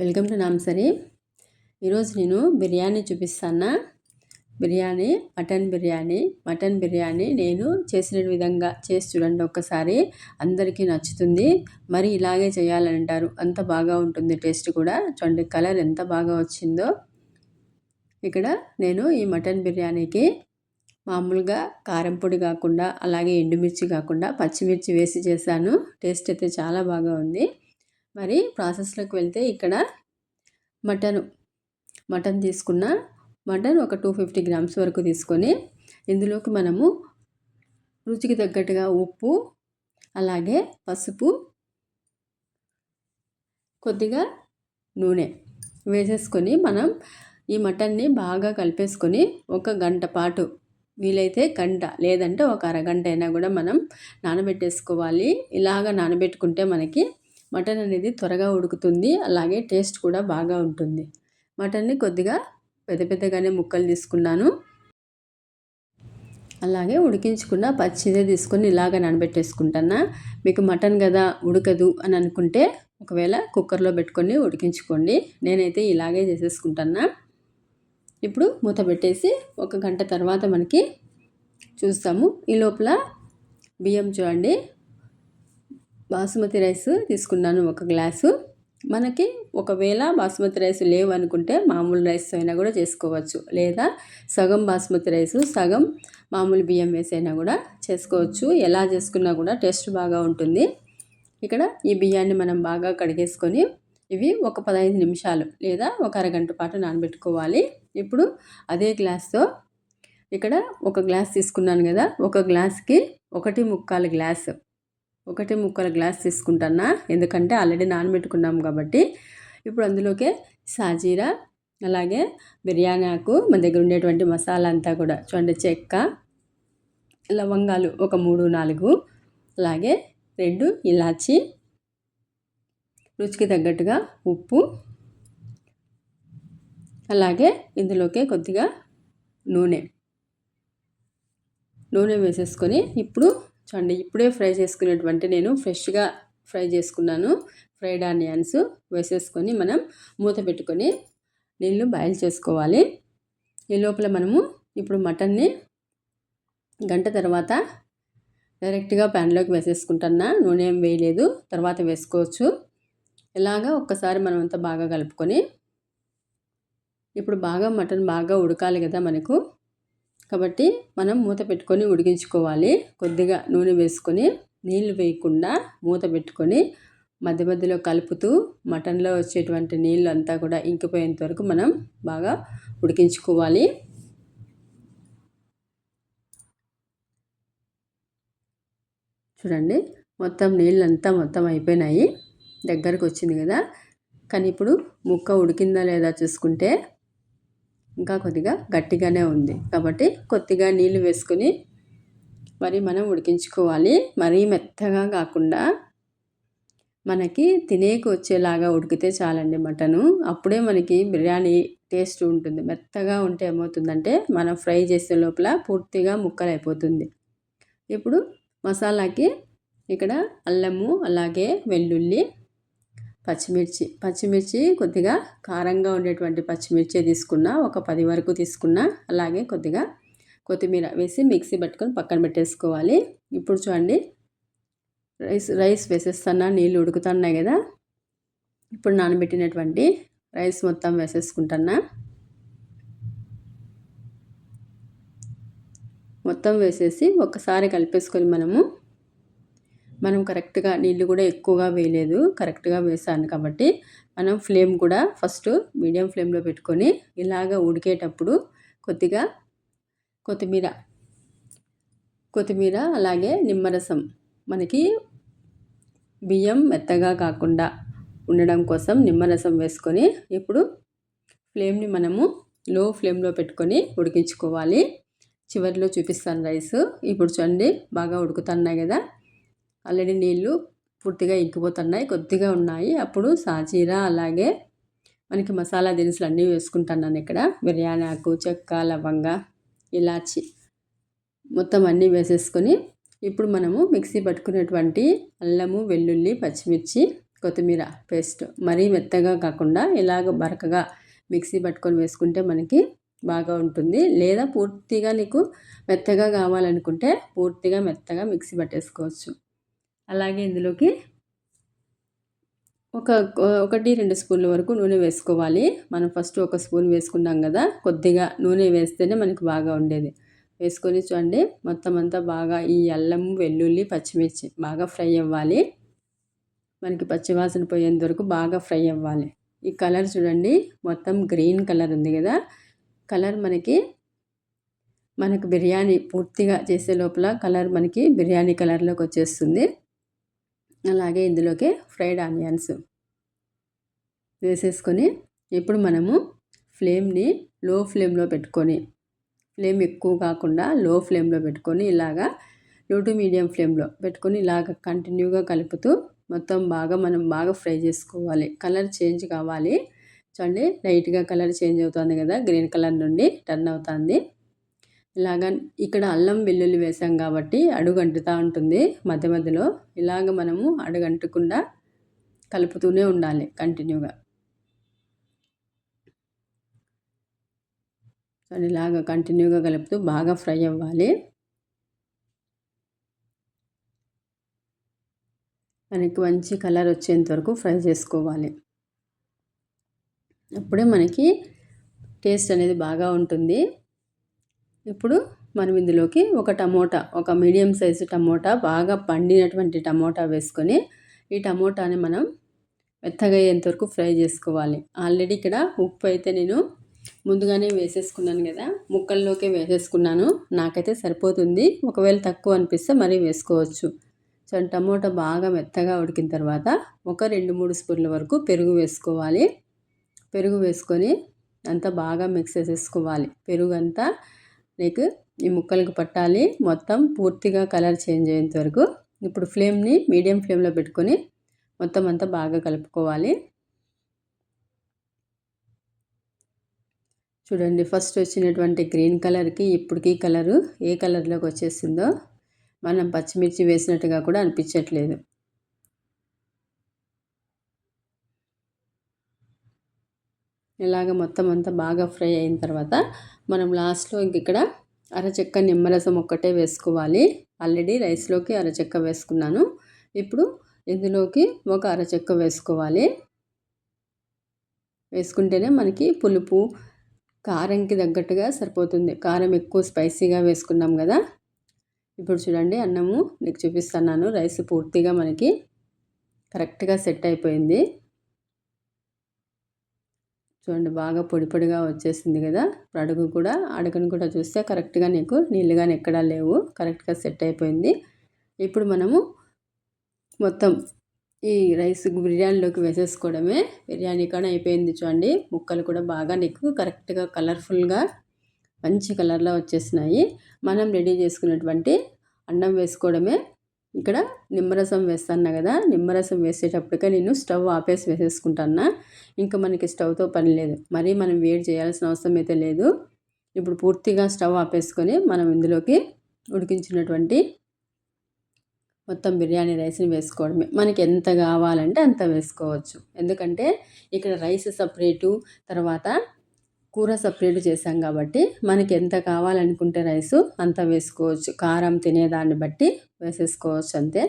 Welcome to నామ్సరీ ఈరోజు నేను బిర్యానీ చూపిస్తాను? బిర్యానీ మటన్ బిర్యానీ మటన్ బిర్యానీ నేను చేసిన విధంగా చేసి చూడండి ఒక్కసారి. అందరికీ నచ్చుతుంది. మరి ఇలాగే చేయాలని అంటారు అంత బాగా ఉంటుంది టేస్ట్ కూడా. చూడండి కలర్ ఎంత బాగా వచ్చిందో. ఇక్కడ నేను ఈ మటన్ బిర్యానీకి మామూలుగా కారం పొడి కాకుండా అలాగే ఎండుమిర్చి కాకుండా పచ్చిమిర్చి వేసి చేశాను. టేస్ట్ అయితే చాలా బాగా ఉంది. మరి ప్రాసెస్లోకి వెళ్తే ఇక్కడ మటన్ మటన్ తీసుకున్న మటన్ ఒక టూ ఫిఫ్టీ గ్రామ్స్ వరకు తీసుకొని ఇందులోకి మనము రుచికి తగ్గట్టుగా ఉప్పు అలాగే పసుపు కొద్దిగా నూనె వేసేసుకొని మనం ఈ మటన్ని బాగా కలిపేసుకొని ఒక గంట పాటు వీలైతే గంట లేదంటే ఒక అరగంట అయినా కూడా మనం నానబెట్టేసుకోవాలి. ఇలాగ నానబెట్టుకుంటే మనకి మటన్ అనేది త్వరగా ఉడుకుతుంది అలాగే టేస్ట్ కూడా బాగా ఉంటుంది. మటన్ని కొద్దిగా పెద్ద పెద్దగానే ముక్కలు తీసుకున్నాను. అలాగే ఉడికించుకున్న పచ్చిదే తీసుకొని ఇలాగ నానబెట్టేసుకుంటాను. మీకు మటన్ కదా ఉడకదు అని అనుకుంటే ఒకవేళ కుక్కర్లో పెట్టుకొని ఉడికించుకోండి. నేనైతే ఇలాగే చేసేసుకుంటాను. ఇప్పుడు మూత పెట్టేసి ఒక గంట తర్వాత మనకి చూస్తాము. ఈ లోపల బియ్యం చూడండి. బాసుమతి రైస్ తీసుకున్నాను ఒక గ్లాసు. మనకి ఒకవేళ బాస్మతి రైస్ లేవు అనుకుంటే మామూలు రైస్ అయినా కూడా చేసుకోవచ్చు. లేదా సగం బాస్మతి రైస్ సగం మామూలు బియ్యం వేసైనా కూడా చేసుకోవచ్చు. ఎలా చేసుకున్నా కూడా టేస్ట్ బాగా ఉంటుంది. ఇక్కడ ఈ బియ్యాన్ని మనం బాగా కడిగేసుకొని ఇవి ఒక పదహైదు నిమిషాలు లేదా ఒక అరగంట పాటు నానబెట్టుకోవాలి. ఇప్పుడు అదే గ్లాస్తో ఇక్కడ ఒక గ్లాస్ తీసుకున్నాను కదా ఒక గ్లాస్కి ఒకటి ముక్కాలు గ్లాస్. ఒకటి ముక్కల గ్లాస్ తీసుకుంటున్నా. ఎందుకంటే ఆల్రెడీ నానబెట్టుకున్నాం కాబట్టి. ఇప్పుడు అందులోకే సాజీరా అలాగే బిర్యానీ ఆకు మన దగ్గర ఉండేటువంటి మసాలా అంతా కూడా. చూడండి చెక్క లవంగాలు ఒక మూడు నాలుగు అలాగే రెండు ఇలాచి రుచికి తగ్గట్టుగా ఉప్పు అలాగే ఇందులోకే కొద్దిగా నూనె. నూనె వేసేసుకొని ఇప్పుడు చూడండి ఇప్పుడే ఫ్రై చేసుకునేటువంటి నేను ఫ్రెష్గా ఫ్రై చేసుకున్నాను. ఫ్రైడ్ ఆనియన్స్ వేసేసుకొని మనం మూత పెట్టుకొని నీళ్ళు బాయిల్ చేసుకోవాలి. ఈ లోపల మనము ఇప్పుడు మటన్ని గంట తర్వాత డైరెక్ట్గా ప్యాన్లోకి వేసేసుకుంటున్నా. నూనె ఏం వేయలేదు తర్వాత వేసుకోవచ్చు. ఇలాగా ఒక్కసారి మనం అంతా బాగా కలుపుకొని ఇప్పుడు బాగా మటన్ బాగా ఉడకాలి కదా మనకు. కాబట్టి మనం మూత పెట్టుకొని ఉడికించుకోవాలి. కొద్దిగా నూనె వేసుకొని నీళ్ళు వేయకుండా మూత పెట్టుకొని మధ్య మధ్యలో కలుపుతూ మటన్లో వచ్చేటువంటి నీళ్ళు అంతా కూడా ఇంకిపోయేంత వరకు మనం బాగా ఉడికించుకోవాలి. చూడండి మొత్తం నీళ్ళు అంతా మొత్తం అయిపోయినాయి. దగ్గరకు వచ్చింది కదా. కానీ ఇప్పుడు ముక్క ఉడికిందా లేదా చూసుకుంటే ఇంకా కొద్దిగా గట్టిగానే ఉంది. కాబట్టి కొద్దిగా నీళ్ళు వేసుకొని మరి మనం ఉడికించుకోవాలి. మరీ మెత్తగా కాకుండా మనకి తినేకి వచ్చేలాగా ఉడికితే చాలండి మటను. అప్పుడే మనకి బిర్యానీ టేస్ట్ ఉంటుంది. మెత్తగా ఉంటే ఏమవుతుందంటే మనం ఫ్రై చేసే లోపల పూర్తిగా ముక్కలైపోతుంది. ఇప్పుడు మసాలాకి ఇక్కడ అల్లము అలాగే వెల్లుల్లి పచ్చిమిర్చి పచ్చిమిర్చి కొద్దిగా కారంగా ఉండేటువంటి పచ్చిమిర్చి తీసుకున్నా ఒక పది వరకు తీసుకున్నా అలాగే కొద్దిగా కొత్తిమీర వేసి మిక్సీ పెట్టుకొని పక్కన పెట్టేసుకోవాలి. ఇప్పుడు చూడండి రైస్ రైస్ వేసేస్తున్నా నీళ్ళు ఉడుకుతున్నాయి కదా. ఇప్పుడు నానబెట్టినటువంటి రైస్ మొత్తం వేసేసుకుంటున్నా. మొత్తం వేసేసి ఒకసారి కలిపేసుకొని మనము మనం కరెక్ట్గా నీళ్ళు కూడా ఎక్కువగా వేయలేదు కరెక్ట్గా వేసాను కాబట్టి మనం ఫ్లేమ్ కూడా ఫస్ట్ మీడియం ఫ్లేమ్లో పెట్టుకొని ఇలాగ ఉడికేటప్పుడు కొద్దిగా కొత్తిమీర కొత్తిమీర అలాగే నిమ్మరసం మనకి బియ్యం మెత్తగా కాకుండా ఉండడం కోసం నిమ్మరసం వేసుకొని ఇప్పుడు ఫ్లేమ్ని మనము లో ఫ్లేమ్లో పెట్టుకొని ఉడికించుకోవాలి. చివరిలో చూపిస్తాను రైస్. ఇప్పుడు చూడండి బాగా ఉడుకుతున్నాయి కదా. ఆల్రెడీ నీళ్ళు పూర్తిగా ఇంకిపోతున్నాయి కొద్దిగా ఉన్నాయి. అప్పుడు సాజీరా అలాగే మనకి మసాలా దినుసులు అన్నీ వేసుకుంటున్నాను ఇక్కడ. బిర్యానీ ఆకు చెక్క లవంగ ఇలాచి మొత్తం అన్నీ వేసేసుకొని ఇప్పుడు మనము మిక్సీ పట్టుకునేటువంటి అల్లము వెల్లుల్లి పచ్చిమిర్చి కొత్తిమీర పేస్ట్ మరీ మెత్తగా కాకుండా ఇలాగ బరకగా మిక్సీ పట్టుకొని వేసుకుంటే మనకి బాగా ఉంటుంది. లేదా పూర్తిగా నీకు మెత్తగా కావాలనుకుంటే పూర్తిగా మెత్తగా మిక్సీ పట్టేసుకోవచ్చు. అలాగే ఇందులోకి ఒక ఒకటి రెండు స్పూన్ల వరకు నూనె వేసుకోవాలి. మనం ఫస్ట్ ఒక స్పూన్ వేసుకున్నాం కదా కొద్దిగా నూనె వేస్తేనే మనకి బాగా ఉండేది. వేసుకొని చూడండి మొత్తం అంతా బాగా ఈ అల్లం వెల్లుల్లి పచ్చిమిర్చి బాగా ఫ్రై అవ్వాలి. మనకి పచ్చివాసన పోయేంత వరకు బాగా ఫ్రై అవ్వాలి. ఈ కలర్ చూడండి మొత్తం గ్రీన్ కలర్ ఉంది కదా. కలర్ మనకి మనకు బిర్యానీ పూర్తిగా చేసే లోపల కలర్ మనకి బిర్యానీ కలర్లోకి వచ్చేస్తుంది. అలాగే ఇందులోకి ఫ్రైడ్ ఆనియన్స్ వేసేసుకొని ఇప్పుడు మనము ఫ్లేమ్ని లో ఫ్లేమ్లో పెట్టుకొని ఫ్లేమ్ ఎక్కువ కాకుండా లో ఫ్లేమ్లో పెట్టుకొని ఇలాగా లో టు మీడియం ఫ్లేమ్లో పెట్టుకొని ఇలాగ కంటిన్యూగా కలుపుతూ మొత్తం బాగా మనం బాగా ఫ్రై చేసుకోవాలి. కలర్ చేంజ్ కావాలి. చూడండి లైట్గా కలర్ చేంజ్ అవుతుంది కదా గ్రీన్ కలర్ నుండి టర్న్ అవుతుంది. ఇలాగ ఇక్కడ అల్లం వెల్లుల్లి వేసాం కాబట్టి అడుగంటుతూ ఉంటుంది మధ్య మధ్యలో. ఇలాగ మనము అడుగంటకుండా కలుపుతూనే ఉండాలి కంటిన్యూగా. ఇలాగ కంటిన్యూగా కలుపుతూ బాగా ఫ్రై అవ్వాలి. మనకి మంచి కలర్ వచ్చేంత వరకు ఫ్రై చేసుకోవాలి. అప్పుడే మనకి టేస్ట్ అనేది బాగా ఉంటుంది. ఇప్పుడు మనం ఇందులోకి ఒక టమోటా ఒక మీడియం సైజు టమోటా బాగా పండినటువంటి టమోటా వేసుకొని ఈ టమోటాని మనం మెత్తగా అయ్యేంతవరకు ఫ్రై చేసుకోవాలి. ఆల్రెడీ ఇక్కడ ఉప్పు అయితే నేను ముందుగానే వేసేసుకున్నాను కదా ముక్కల్లోకే వేసేసుకున్నాను. నాకైతే సరిపోతుంది. ఒకవేళ తక్కువ అనిపిస్తే మరీ వేసుకోవచ్చు. సో టమోటా బాగా మెత్తగా ఉడికిన తర్వాత ఒక రెండు మూడు స్పూన్ల వరకు పెరుగు వేసుకోవాలి. పెరుగు వేసుకొని అంతా బాగా మిక్స్ చేసేసుకోవాలి. పెరుగు అంతా నీకు ఈ ముక్కలకు పట్టాలి. మొత్తం పూర్తిగా కలర్ చేంజ్ అయ్యేంత వరకు ఇప్పుడు ఫ్లేమ్ని మీడియం ఫ్లేమ్లో పెట్టుకొని మొత్తం అంతా బాగా కలుపుకోవాలి. చూడండి ఫస్ట్ వచ్చినటువంటి గ్రీన్ కలర్కి ఇప్పటికీ కలరు ఏ కలర్లోకి వచ్చేసిందో మనం పచ్చిమిర్చి వేసినట్టుగా కూడా అనిపించట్లేదు. ఇలాగ మొత్తం అంతా బాగా ఫ్రై అయిన తర్వాత మనం లాస్ట్లో ఇంక ఇక్కడ అరచెక్క నిమ్మరసం ఒక్కటే వేసుకోవాలి. ఆల్రెడీ రైస్లోకి అరచెక్క వేసుకున్నాను. ఇప్పుడు ఇందులోకి ఒక అరచెక్క వేసుకోవాలి. వేసుకుంటేనే మనకి పులుపు కారంకి తగ్గట్టుగా సరిపోతుంది. కారం ఎక్కువ స్పైసీగా వేసుకున్నాం కదా. ఇప్పుడు చూడండి అన్నము నీకు చూపిస్తున్నాను. రైస్ పూర్తిగా మనకి కరెక్ట్గా సెట్ అయిపోయింది. చూడండి బాగా పొడి పొడిగా వచ్చేసింది కదా? అడుగు కూడా అడుగును కూడా చూస్తే కరెక్ట్గా నీకు నీళ్ళుగానే ఎక్కడా లేవు. కరెక్ట్గా సెట్ అయిపోయింది. ఇప్పుడు మనము మొత్తం ఈ రైస్ బిర్యానీలోకి వేసేసుకోవడమే. బిర్యానీ కానీ అయిపోయింది చూడండి. ముక్కలు కూడా బాగా నీకు కరెక్ట్గా కలర్ఫుల్గా మంచి కలర్లో వచ్చేసినాయి. మనం రెడీ చేసుకున్నటువంటి అన్నం వేసుకోవడమే. ఇక్కడ నిమ్మరసం వేస్తాను కదా నిమ్మరసం వేసేటప్పటికే నేను స్టవ్ ఆపేసి వేసేసుకుంటాను ఇంకా మనకి స్టవ్తో పని లేదు. మరీ మనం వేడి చేయాల్సిన అవసరం అయితే లేదు. ఇప్పుడు పూర్తిగా స్టవ్ ఆపేసుకొని మనం ఇందులోకి ఉడికించినటువంటి మొత్తం బిర్యానీ రైస్ని వేసుకోవడమే. మనకి ఎంత కావాలంటే అంత వేసుకోవచ్చు. ఎందుకంటే ఇక్కడ రైస్ సపరేటు తర్వాత కూర సపరేట్ చేసాం కాబట్టి మనకి ఎంత కావాలనుకుంటే రైసు అంత వేసుకోవచ్చు. కారం తినేదాన్ని బట్టి వేసేసుకోవచ్చు అంతే.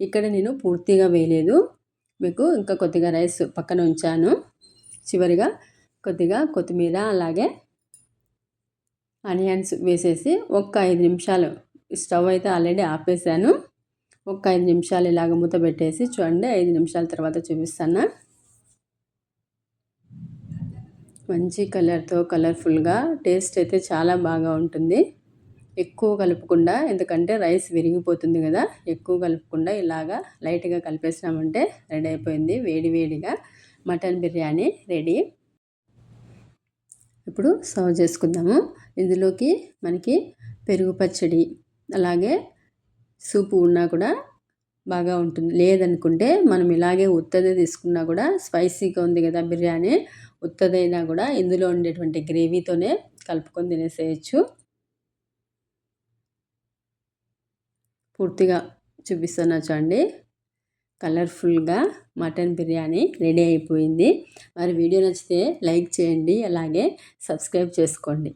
ఇక్కడ నేను పూర్తిగా వేయలేదు. మీకు ఇంకా కొద్దిగా రైస్ పక్కన ఉంచాను. చివరిగా కొద్దిగా కొత్తిమీర అలాగే ఆనియన్స్ వేసేసి ఒక్క ఐదు నిమిషాలు స్టవ్ అయితే ఆల్రెడీ ఆపేసాను ఒక ఐదు నిమిషాలు ఇలాగ మూత పెట్టేసి చూడండి ఐదు నిమిషాల తర్వాత చూపిస్తాను. మంచి కలర్తో కలర్ఫుల్గా టేస్ట్ అయితే చాలా బాగా ఉంటుంది. ఎక్కువ కలుపుకుండా ఎందుకంటే రైస్ విరిగిపోతుంది కదా ఎక్కువ కలుపుకుండా ఇలాగా లైట్గా కలిపేసినామంటే రెడీ అయిపోయింది వేడి వేడిగా. Mutton biryani ready. ఇప్పుడు సర్వ్ చేసుకుందాము. ఇందులోకి మనకి పెరుగు పచ్చడి అలాగే సూపు ఉన్నా కూడా బాగా ఉంటుంది. లేదనుకుంటే మనం ఇలాగే ఉత్తదే తీసుకున్నా కూడా స్పైసీగా ఉంది కదా బిర్యానీ. ఉత్తదైనా కూడా ఇందులో ఉండేటువంటి గ్రేవీతోనే కలుపుకొని తినేసేయచ్చు. పూర్తిగా చూపిస్తున్నా చూడండి. కలర్ఫుల్గా మటన్ బిర్యానీ రెడీ అయిపోయింది. మరి వీడియో నచ్చితే లైక్ చేయండి అలాగే సబ్స్క్రైబ్ చేసుకోండి.